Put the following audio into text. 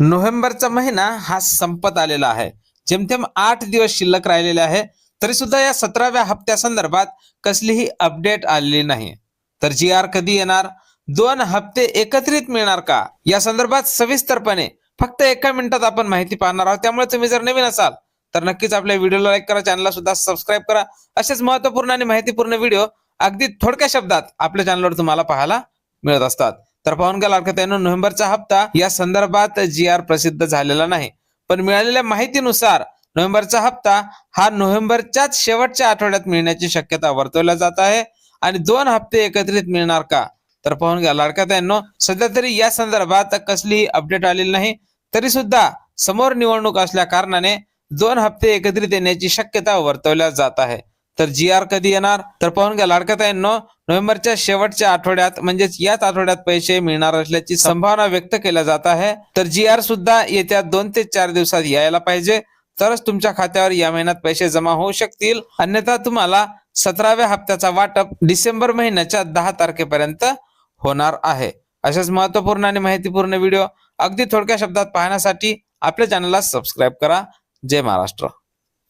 नोव्हेंबरचा महिना हा संपत आलेला आहे. जेमतेम आठ दिवस शिल्लक राहिलेले आहे तरी सुद्धा या सतराव्या हप्त्या संदर्भात कसलीही अपडेट आलेली नाही. तर जी आर कधी येणार? दोन हप्ते एकत्रित मिळणार का? या संदर्भात सविस्तरपणे फक्त एका मिनिटात आपण माहिती पाहणार आहोत. त्यामुळे तुम्ही जर नवीन असाल तर नक्कीच आपल्या व्हिडिओला लाईक करा चॅनलला सुद्धा सबस्क्राईब करा. असेच महत्त्वपूर्ण आणि माहितीपूर्ण व्हिडिओ अगदी थोडक्या शब्दात आपल्या चॅनलवर तुम्हाला पाहायला मिळत असतात. तर पाहून घ्या नोव्हेंबरचा हप्ता या संदर्भात जी आर प्रसिद्ध झालेला नाही. पण मिळालेल्या माहितीनुसार नोव्हेंबरचा हप्ता हा नोव्हेंबरच्याच शेवटच्या आठवड्यात मिळण्याची शक्यता वर्तवल्या जात आहे. आणि दोन हप्ते एकत्रित मिळणार का? तर पाहून घ्या लाडकात्यांनो सध्या तरी या संदर्भात कसलीही अपडेट आलेली नाही. तरी सुद्धा समोर निवडणूक असल्या कारणाने दोन हप्ते एकत्रित येण्याची शक्यता वर्तवल्या जात आहे. तर जी आर कधी येणार? तर पाहून घ्या लाडकाताईंनो नोव्हेंबरच्या शेवटच्या आठवड्यात म्हणजेच याच आठवड्यात पैसे मिळणार असल्याची संभावना व्यक्त केल्या जात आहे. तर जी आर सुद्धा येत्या दोन ते चार दिवसात यायला पाहिजे. तरच तुमच्या खात्यावर या महिन्यात पैसे जमा होऊ शकतील. अन्यथा तुम्हाला सतराव्या हप्त्याचा वाटप डिसेंबर महिन्याच्या दहा तारखेपर्यंत होणार आहे. अशाच महत्त्वपूर्ण आणि माहितीपूर्ण व्हिडिओ अगदी थोडक्या शब्दात पाहण्यासाठी आपल्या चॅनलला सबस्क्राईब करा. जय महाराष्ट्र.